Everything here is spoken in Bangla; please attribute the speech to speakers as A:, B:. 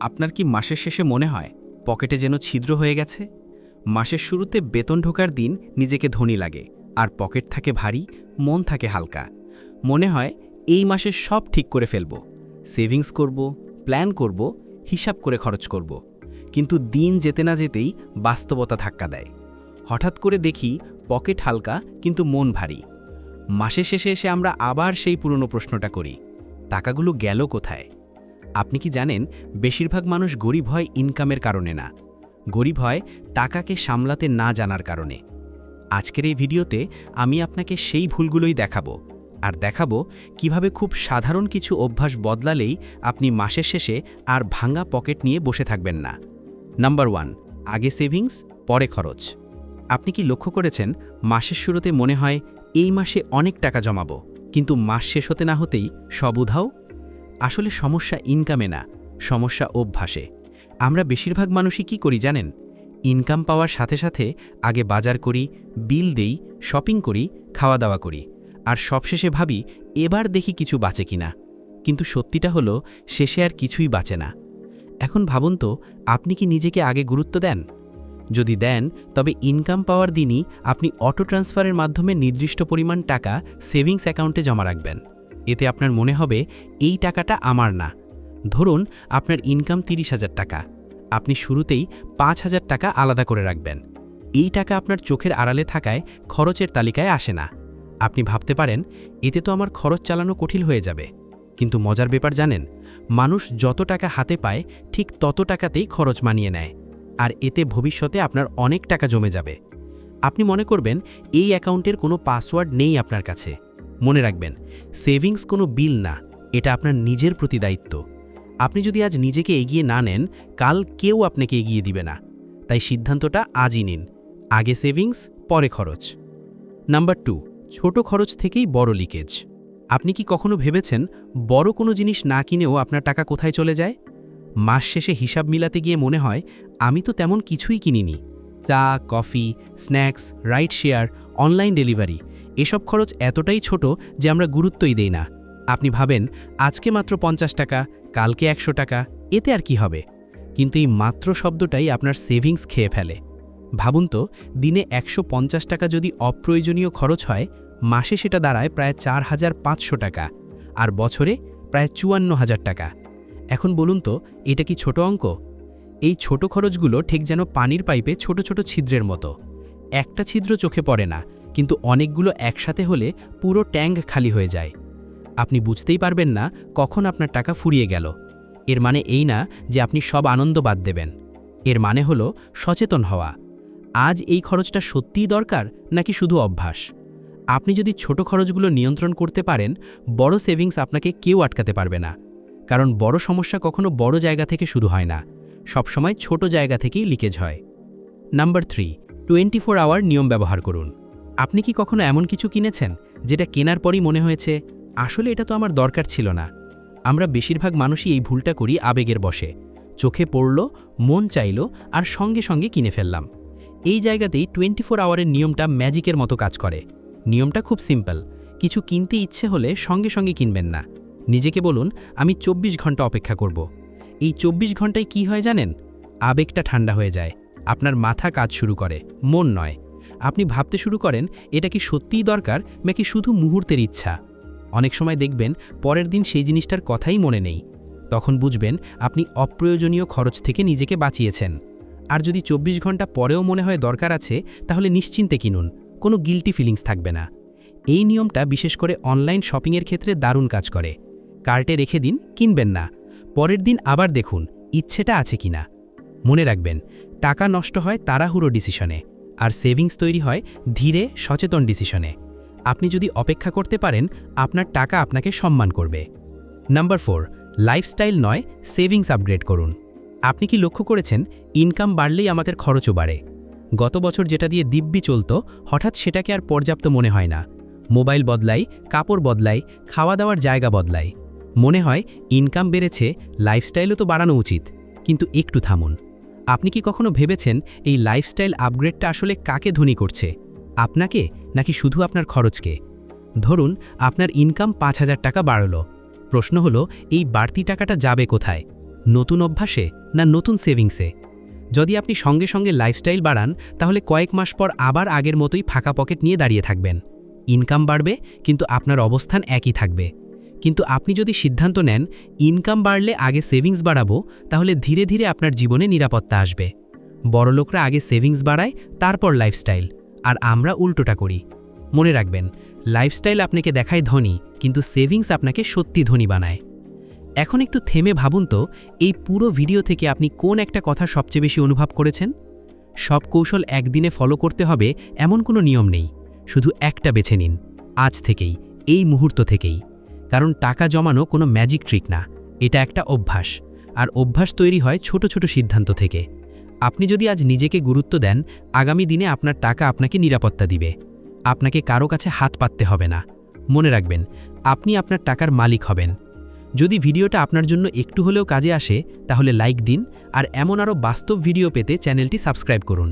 A: আপনার কি মাসের শেষে মনে হয় পকেটে যেন ছিদ্র হয়ে গেছে? মাসের শুরুতে বেতন ঢোকার দিন নিজেকে ধনী লাগে, আর পকেট থাকে ভারী, মন থাকে হালকা। মনে হয় এই মাসে সব ঠিক করে ফেলব। সেভিংস করব, প্ল্যান করব, হিসাব করে খরচ করব। কিন্তু দিন যেতে না যেতেই বাস্তবতা ধাক্কা দেয়। হঠাৎ করে দেখি পকেট হালকা কিন্তু মন ভারী। মাসের শেষে এসে আমরা আবার সেই পুরনো প্রশ্নটা করি, টাকাগুলো গেল কোথায়? আপনি কি জানেন, বেশিরভাগ মানুষ গরিব হয় ইনকামের কারণে না। গরিব হয় টাকাকে সামলাতে না জানার কারণে। আজকের এই ভিডিওতে আমি আপনাকে সেই ভুলগুলোই দেখাবো। আর দেখাবো কীভাবে খুব সাধারণ কিছু অভ্যাস বদলালেই আপনি মাসের শেষে আর ভাঙা পকেট নিয়ে বসে থাকবেন না। নাম্বার ওয়ান, আগে সেভিংস, পরে খরচ। আপনি কি লক্ষ্য করেছেন, মাসের শুরুতে মনে হয় এই মাসে অনেক টাকা জমাবো, কিন্তু মাস শেষ হতে না হতেই সব উধাও আসলে সমস্যা ইনকামে না, সমস্যা অভ্যাসে। আমরা বেশিরভাগ মানুষই কি করি জানেন? ইনকাম পাওয়ার সাথে সাথে আগে বাজার করি, বিল দেই শপিং করি খাওয়া দাওয়া করি। আর সবশেষে ভাবি, এবার দেখি কিছু বাঁচে কিনা। কিন্তু সত্যিটা হলো, শেষে আর কিছুই বাঁচে না। এখন ভাবুন তো, আপনি কি নিজেকে আগে গুরুত্ব দেন? যদি দেন, তবে ইনকাম পাওয়ার দিনই আপনি অটো ট্রান্সফারের মাধ্যমে নির্দিষ্ট পরিমাণ টাকা সেভিংস অ্যাকাউন্টে জমা রাখবেন। এতে আপনার মনে হবে, এই টাকাটা আমার না। ধরুন, আপনার ইনকাম তিরিশ হাজার টাকা। আপনি শুরুতেই পাঁচ হাজার টাকা আলাদা করে রাখবেন। এই টাকা আপনার চোখের আড়ালে থাকায় খরচের তালিকায় আসে না। আপনি ভাবতে পারেন, এতে তো আমার খরচ চালানো কঠিন হয়ে যাবে। কিন্তু মজার ব্যাপার জানেন, মানুষ যত টাকা হাতে পায়, ঠিক তত টাকাতেই খরচ মানিয়ে নেয়। আর এতে ভবিষ্যতে আপনার অনেক টাকা জমে যাবে। আপনি মনে করবেন, এই অ্যাকাউন্টের কোনো পাসওয়ার্ড নেই আপনার কাছে। মনে রাখবেন, সেভিংস কোনো বিল না, এটা আপনার নিজের প্রতি দায়িত্ব। আপনি যদি আজ নিজেকে এগিয়ে না নেন, কাল কেউ আপনাকে এগিয়ে দিবে না। তাই সিদ্ধান্তটা আজই নিন, আগে সেভিংস, পরে খরচ। নাম্বার টু, ছোট খরচ থেকেই বড় লিকেজ। আপনি কি কখনো ভেবেছেন, বড় কোনো জিনিস না কিনেও আপনার টাকা কোথায় চলে যায়? মাস শেষে হিসাব মিলাতে গিয়ে মনে হয়, আমি তো তেমন কিছুই কিনিনি। চা, coffee, snacks, ride share, online delivery এসব খরচ এতটাই ছোট যে আমরা গুরুত্বই দেই না। আপনি ভাবেন, আজকে মাত্র পঞ্চাশ টাকা, কালকে একশো টাকা, এতে আর কি হবে? কিন্তু এই মাত্র শব্দটাই আপনার সেভিংস খেয়ে ফেলে। ভাবুন তো, দিনে একশো পঞ্চাশ টাকা যদি অপ্রয়োজনীয় খরচ হয়, মাসে সেটা দাঁড়ায় প্রায় চার হাজার পাঁচশো টাকা, আর বছরে প্রায় চুয়ান্ন হাজার টাকা। এখন বলুন তো, এটা কি ছোট অঙ্ক? এই ছোট খরচগুলো ঠিক যেন পানির পাইপে ছোট ছোট ছিদ্রের মতো। একটা ছিদ্র চোখে পড়ে না কিন্তু অনেকগুলো একসাথে হলে পুরো ট্যাঙ্ক খালি হয়ে যায়। আপনি বুঝতেই পারবেন না কখন আপনার টাকা ফুরিয়ে গেল। এর মানে এই না যে আপনি সব আনন্দ বাদ দেবেন। এর মানে হলো সচেতন হওয়া। আজ এই খরচটা সত্যিই দরকার নাকি শুধু অভ্যাস? আপনি যদি ছোট খরচগুলো নিয়ন্ত্রণ করতে পারেন, বড় সেভিংস আপনাকে কেউ আটকাতে পারবে না। কারণ বড় সমস্যা কখনো বড় জায়গা থেকে শুরু হয় না। সবসময় ছোট জায়গা থেকেই লিকেজ হয়। Number three, twenty four hour নিয়ম ব্যবহার করুন। আপনি কি কখনো এমন কিছু কিনেছেন যেটা কেনার পরই মনে হয়েছে, আসলে এটা তো আমার দরকার ছিল না আমরা বেশিরভাগ মানুষই এই ভুলটা করি আবেগের বসে চোখে পড়ল, মন চাইল, আর সঙ্গে সঙ্গে কিনে ফেললাম। এই জায়গাতেই টোয়েন্টি ফোর আওয়ারের নিয়মটা ম্যাজিকের মতো কাজ করে। নিয়মটা খুব সিম্পল, কিছু কিনতে ইচ্ছে হলে সঙ্গে সঙ্গে কিনবেন না। নিজেকে বলুন, আমি ২৪ ঘণ্টা অপেক্ষা করব এই ২৪ ঘন্টায় কি হয় জানেন? আবেগটা ঠান্ডা হয়ে যায়। আপনার মাথা কাজ শুরু করে, মন নয়। আপনি ভাবতে শুরু করেন, এটা কি সত্যিই দরকার নাকি শুধু মুহূর্তের ইচ্ছা? অনেক সময় দেখবেন পরের দিন সেই জিনিসটার কথাই মনে নেই। তখন বুঝবেন আপনি অপ্রয়োজনীয় খরচ থেকে নিজেকে বাঁচিয়েছেন। আর যদি ২৪ ঘণ্টা পরেও মনে হয় দরকার আছে, তাহলে নিশ্চিন্তে কিনুন। কোনো গিলটি ফিলিংস থাকবে না। এই নিয়মটা বিশেষ করে অনলাইন শপিংয়ের ক্ষেত্রে দারুণ কাজ করে। কার্টে রেখে দিন, কিনবেন না। পরের দিন আবার দেখুন, ইচ্ছেটা আছে কিনা। মনে রাখবেন, টাকা নষ্ট হয় তাড়াহুড়ো ডিসিশনে আর সেভিংস তৈরি হয় ধীরে, সচেতন ডিসিশনে। আপনি যদি অপেক্ষা করতে পারেন, আপনার টাকা আপনাকে সম্মান করবে। নাম্বার ফোর, লাইফস্টাইল নয়, সেভিংস আপগ্রেড করুন। আপনি কি লক্ষ্য করেছেন, ইনকাম বাড়লেই আমাদের খরচও বাড়ে। গত বছর যেটা দিয়ে দিব্যি চলত, হঠাৎ সেটাকে আর পর্যাপ্ত মনে হয় না। মোবাইল বদলাই, কাপড় বদলাই খাওয়া দাওয়ার জায়গা বদলাই। মনে হয়, ইনকাম বেড়েছে, লাইফস্টাইলও তো বাড়ানো উচিত। কিন্তু একটু থামুন। আপনি কি কখনো ভেবেছেন এই লাইফস্টাইল আপগ্রেডটা আসলে কাকে ধনী করছে? আপনাকে নাকি শুধু আপনার খরচকে? ধরুন, আপনার ইনকাম পাঁচ হাজার টাকা বাড়ল। প্রশ্ন হলো, এই বাড়তি টাকাটা যাবে কোথায়? নতুন অভ্যাসে না নতুন সেভিংসে যদি আপনি সঙ্গে সঙ্গে লাইফস্টাইল বাড়ান, তাহলে কয়েক মাস পর আবার আগের মতোই ফাঁকা পকেট নিয়ে দাঁড়িয়ে থাকবেন। ইনকাম বাড়বে, কিন্তু আপনার অবস্থান একই থাকবে। কিন্তু আপনি যদি সিদ্ধান্ত নেন ইনকাম বাড়লে আগে সেভিংস বাড়াবো, তাহলে ধীরে ধীরে আপনার জীবনে নিরাপত্তা আসবে। বড়লোকরা আগে সেভিংস বাড়ায়, তারপর লাইফস্টাইল আর আমরা উল্টোটা করি। মনে রাখবেন লাইফস্টাইল আপনাকে দেখায় ধনী, কিন্তু সেভিংস আপনাকে সত্যি ধনী বানায়। এখন একটু থেমে ভাবুন তো, এই পুরো ভিডিও থেকে আপনি কোন একটা কথা সবচেয়ে বেশি অনুভব করেছেন? সব কৌশল একদিনে ফলো করতে হবে, এমন কোনো নিয়ম নেই। শুধু একটা বেছে নিন। আজ থেকেই, এই মুহূর্ত থেকেই। কারণ টাকা জমানো কোনো ম্যাজিক ট্রিক না। এটা একটা অভ্যাস। আর অভ্যাস তৈরি হয় ছোট ছোট সিদ্ধান্ত থেকে। আপনি যদি আজ নিজেকে গুরুত্ব দেন, আগামী দিনে আপনার টাকা আপনাকে নিরাপত্তা দিবে। আপনাকে কারও কাছে হাত পাততে হবে না। মনে রাখবেন, আপনি আপনার টাকার মালিক হবেন। যদি ভিডিওটা আপনার জন্য একটু হলেও কাজে আসে, তাহলে লাইক দিন। আর এমন আরও বাস্তব ভিডিও পেতে চ্যানেলটি সাবস্ক্রাইব করুন।